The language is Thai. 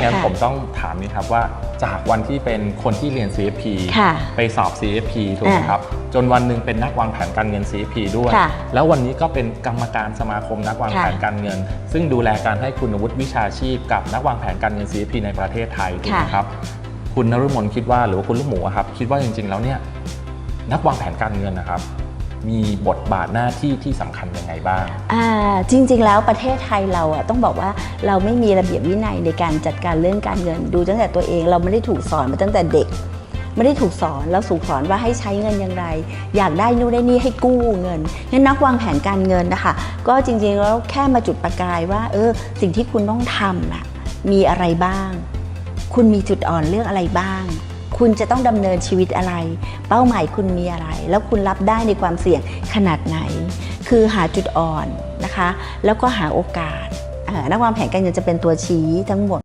งั้นค่ะผมต้องถามนี้ครับว่าจากวันที่เป็นคนที่เรียน CFP ค่ะไปสอบ CFP ถูกไหมอ่าครับ จนวันหนึ่งเป็นนักวางแผนการเงิน CFP ด้วยค่ะแล้ววันนี้ก็เป็นกรรมการสมาคมนักวางแผนค่ะการเงิน ซึ่งดูแลการให้คุณวุฒิวิชาชีพกับนักวางแผนการเงิน CFP ในประเทศไทยถูกไหมค่ะครับ คุณนรุมนคิดว่าหรือว่าคุณลูกหมูอะครับ คิดว่าจริง ๆ แล้วเนี่ยนักวางแผนการเงินนะครับ มีบทบาทหน้าที่ที่สำคัญยังไงบ้าง อ่าจริงๆแล้วประเทศไทยเราอะต้องบอกว่าเราไม่มีระเบียบวินัยในการจัดการเรื่องการเงินดูตั้งแต่ตัวเองเราไม่ได้ถูกสอนมาตั้งแต่เด็ก ไม่ได้ถูกสอนเราถูกสอนว่าให้ใช้เงินอย่างไร อยากได้นู่นได้นี่ให้กู้เงินงั้นนักวางแผนการเงินนะคะก็จริงๆแล้วแค่มาจุดประกายว่าเออสิ่งที่คุณต้องทำน่ะมีอะไรบ้าง คุณมีจุดอ่อนเรื่องอะไรบ้าง คุณจะต้องดำเนินชีวิตอะไร เป้าหมายคุณมีอะไร แล้วคุณรับได้ในความเสี่ยงขนาดไหน คือหาจุดอ่อนนะคะ แล้วก็หาโอกาสอ่านักวางแผนการเงินจะเป็นตัวชี้ทั้งหมด